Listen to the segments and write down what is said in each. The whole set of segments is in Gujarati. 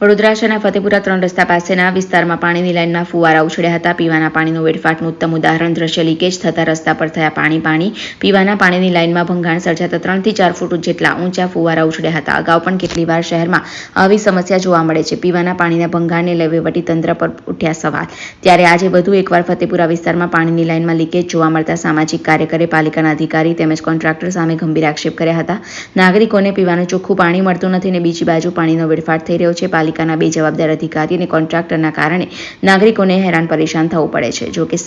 વડોદરા શહેરના ફતેપુરા ત્રણ રસ્તા પાસેના વિસ્તારમાં પાણીની લાઇનમાં ફુવારા ઉછળ્યા હતા. પીવાના પાણીનું વેડફાટનું ઉત્તમ ઉદાહરણ દ્રશ્ય લીકેજ થતા રસ્તા પર થયા પાણી પાણી. પીવાના પાણીની લાઇનમાં ભંગાણ સર્જાતા ત્રણથી ચાર ફૂટ જેટલા ઊંચા ફુવારા ઉછળ્યા હતા. અગાઉ પણ કેટલી વાર શહેરમાં આવી સમસ્યા જોવા મળે છે. પીવાના પાણીના ભંગાણને લઈ વહીવટીતંત્ર પર ઉઠ્યા સવાલ. ત્યારે આજે વધુ એકવાર ફતેપુરા વિસ્તારમાં પાણીની લાઇનમાં લીકેજ જોવા મળતા સામાજિક કાર્યકરે પાલિકાના અધિકારી તેમજ કોન્ટ્રાક્ટર સામે ગંભીર આક્ષેપ કર્યા હતા. નાગરિકોને પીવાનું ચોખ્ખું પાણી મળતું નથી અને બીજી બાજુ પાણીનો વેડફાટ થઈ રહ્યો છે. પાલિકાના બે જવાબદાર અધિકારી અને કોન્ટ્રાક્ટરના કારણે નાગરિકોને હેરાન પરેશાન થવું પડે છે. જો કે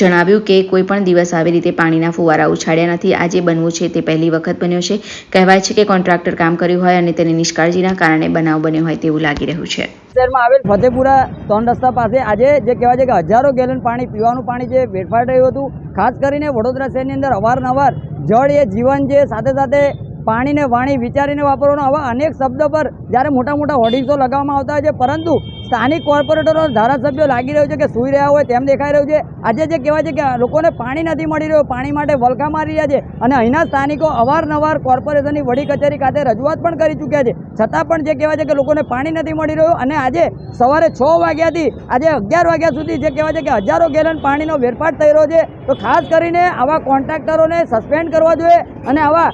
જણાવ્યું કે કોઈ પણ દિવસ આવી રીતે પાણીના ફુવારા ઉછાળ્યા નથી. આજે બનવું છે તે પહેલી વખત બન્યો છે. કહેવાય છે કે કોન્ટ્રાક્ટર કામ કર્યું હોય અને તેની નિષ્કાળજીના કારણે બનાવ બન્યો હોય તેવું લાગી રહ્યું છે. શહેરમાં આવેલ ફતેપુરા ત્રણ રસ્તા પાસે આજે જે કહેવાય છે કે હજારો ગેલન પાણી, પીવાનું પાણી જે વેડફાટ રહ્યું હતું, ખાસ કરીને વડોદરા શહેરની અંદર અવારનવાર જળ એ જીવન છે સાથે સાથે પાણીને વાણી વિચારીને વાપરવાનો આવા અનેક શબ્દ પર જ્યારે મોટા મોટા હોર્ડિંગ્સો લગાવવામાં આવતા હોય છે, પરંતુ સ્થાનિક કોર્પોરેટરો ધારાસભ્યો લાગી રહ્યું છે કે સૂઈ રહ્યા હોય તેમ દેખાઈ રહ્યું છે. આજે જે કહેવાય છે કે લોકોને પાણી નથી મળી રહ્યું, પાણી માટે વલખા મારી રહ્યા છે અને અહીંના સ્થાનિકો અવારનવાર કોર્પોરેશનની વડી કચેરી ખાતે રજૂઆત પણ કરી ચૂક્યા છે. છતાં પણ જે કહેવાય છે કે લોકોને પાણી નથી મળી રહ્યું અને આજે સવારે છ વાગ્યાથી, આજે અગિયાર વાગ્યા સુધી જે કહેવાય છે કે હજારો ગેલન પાણીનો વેરફાટ થઈ રહ્યો છે. તો ખાસ કરીને આવા કોન્ટ્રાક્ટરોને સસ્પેન્ડ કરવા જોઈએ અને આવા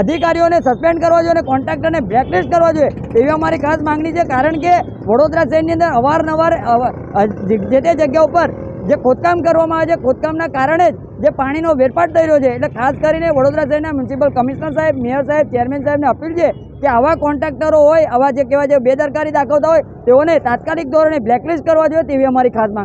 અધિકારીઓને સસ્પેન્ડ કરવા જોઈએ અને કોન્ટ્રાક્ટરને બ્લેકલિસ્ટ કરવા જોઈએ. એવી અમારી ખાસ માંગણી છે. કારણ કે વડોદરા શહેરની અંદર અવારનવાર જે તે જગ્યા ઉપર જે ખોદકામ કરવામાં આવે છે, ખોદકામના કારણે જ જે પાણીનો વેરપાટ થઈ રહ્યો છે, એટલે ખાસ કરીને વડોદરા શહેરના મ્યુનિસિપલ કમિશનર સાહેબ, મેયર સાહેબ, ચેરમેન સાહેબને અપીલ છે કે આવા કોન્ટ્રાક્ટરો હોય, આવા જે કહેવાય જે બેદરકારી દાખવતા હોય, તેઓને તાત્કાલિક ધોરણે બ્લેકલિસ્ટ કરવા જોઈએ તેવી અમારી ખાસ માંગણી